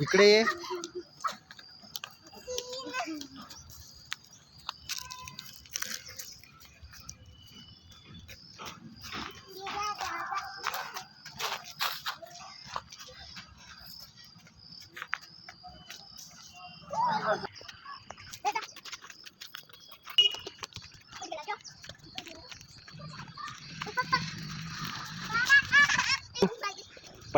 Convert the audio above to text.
इकडे ये